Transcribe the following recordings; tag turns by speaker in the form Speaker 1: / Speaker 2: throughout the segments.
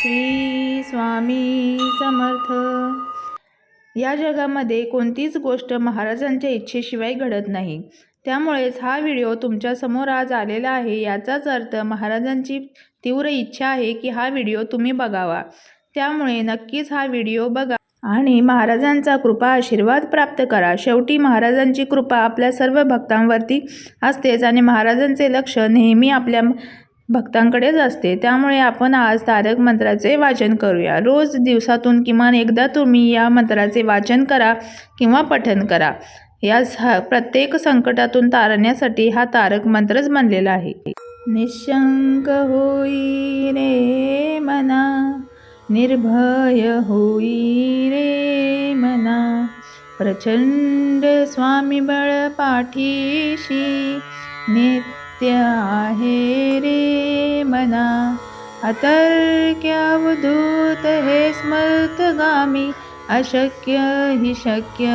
Speaker 1: श्री स्वामी समर्थ. या जगामध्ये कोणतीच गोष्ट महाराजांच्या इच्छेशिवाय घडत नाही. त्यामुळेच हा व्हिडिओ तुमच्यासमोर आज आलेला आहे याचाच अर्थ महाराजांची तीव्र इच्छा आहे की हा व्हिडिओ तुम्ही बघावा. त्यामुळे नक्कीच हा व्हिडिओ बघा आणि महाराजांचा कृपा आशीर्वाद प्राप्त करा. शेवटी महाराजांची कृपा आपल्या सर्व भक्तांवरती असतेच आणि महाराजांचे लक्ष नेहमी आपल्या भक्तांकडेच असते. त्यामुळे आपण आज तारक मंत्राचे वाचन करूया. रोज दिवसातून किमान एकदा तुम्ही या मंत्राचे वाचन करा किंवा पठन करा. या प्रत्येक संकटातून तारण्यासाठी हा तारक मंत्रच बनलेला आहे. निशंक होई रे मना निर्भय होई रे मना प्रचंड स्वामी बळ पाठीशी नित्य आहे रे मना. अतर्क्यावधूत हे स्मर्तगामी. अशक्य हि शक्य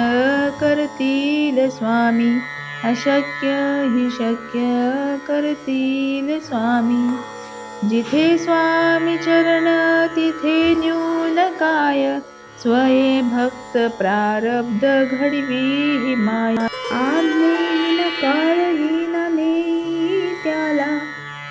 Speaker 1: करतील स्वामी. अशक्य हि शक्य करतील स्वामी. जिथे स्वामी चरण तिथे न्यून काय. स्वये भक्त प्रारब्ध घडवी माया. आज्ञे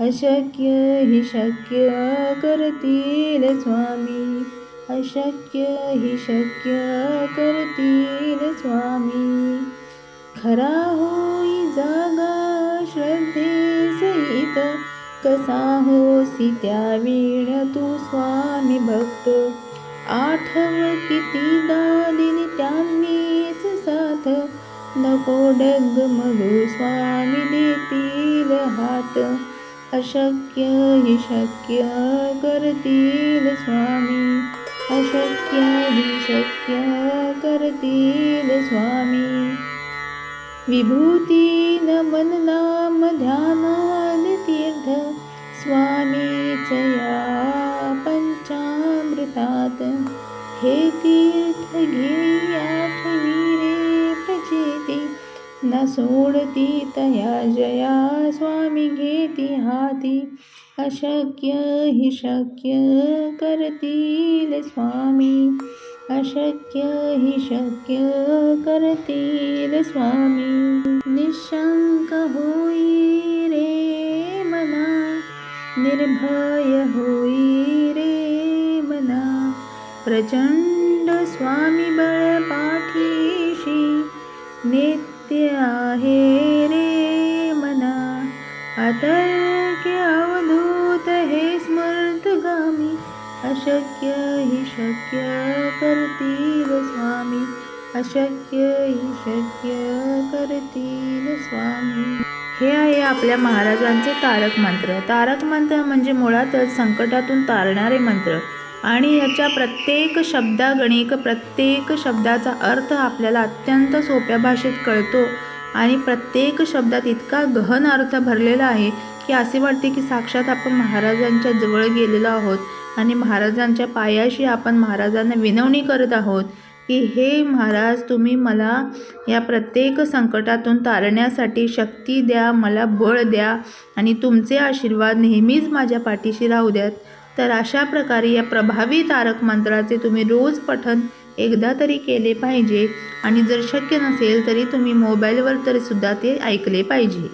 Speaker 1: अशक्य ही शक्य करतील स्वामी. अशक्य ही शक्य करतील स्वामी. खरा होई जागा श्रद्धे सहित कसा होसी त्या वीण तू स्वामी भक्त. आठव किती दादिनी त्यांनीच साथ. नको डग मधू स्वामी देतील हात. अशक्य हि शक्य करतील स्वामी. अशक्य हि शक्य करतील स्वामी. विभूती नमन नाम ध्यान तीर्थ स्वामीच या पंचामृतात. हे तीर्थ घे रे न सोडती तया जया हाती अशक्य हि शक्य करतील स्वामी. अशक्य हि शक्य करतील स्वामी. निशंक होई रे मना निर्भय होई रे मना. प्रचंड स्वामी बळ पाठीशी नित्य आहे रे मना. अतर्क्य अशक्य हि शक्य करतील स्वामी. अशक्य हि शक्य करतील स्वामी. हे आहे आपल्या महाराजांचे तारक मंत्र. तारक मंत्र म्हणजे मुळातच संकटातून तारणारे मंत्र. आणि याच्या प्रत्येक शब्दागणिक प्रत्येक शब्दाचा अर्थ आपल्याला अत्यंत सोप्या भाषेत कळतो. आणि प्रत्येक शब्दात इतका गहन अर्थ भरलेला आहे की असे वाटते की साक्षात आपण महाराजांच्या जवळ गेलेलो आहोत. आणि महाराजांच्या पायाशी आपण महाराजांना विनवणी करत आहोत की हे महाराज तुम्ही मला या प्रत्येक संकटातून तारण्यासाठी शक्ती द्या मला बळ द्या आणि तुमचे आशीर्वाद नेहमीच माझ्या पाठीशी राहू द्यात. तर अशा प्रकारे या प्रभावी तारक मंत्राचे तुम्ही रोज पठन एकदा तरी केले पाहिजे आणि जर शक्य नसेल तरी तुम्ही मोबाईलवर तरीसुद्धा ते ऐकले पाहिजे.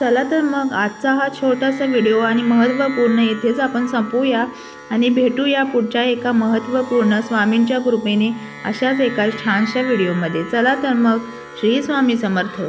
Speaker 1: चला तर मग आजचा हा छोटासा व्हिडिओ आणि महत्त्वपूर्ण येथेच आपण संपूया आणि भेटूया पुढच्या एका महत्त्वपूर्ण स्वामींच्या कृपेने अशाच एका छानशा व्हिडिओमध्ये. चला तर मग श्री स्वामी समर्थ.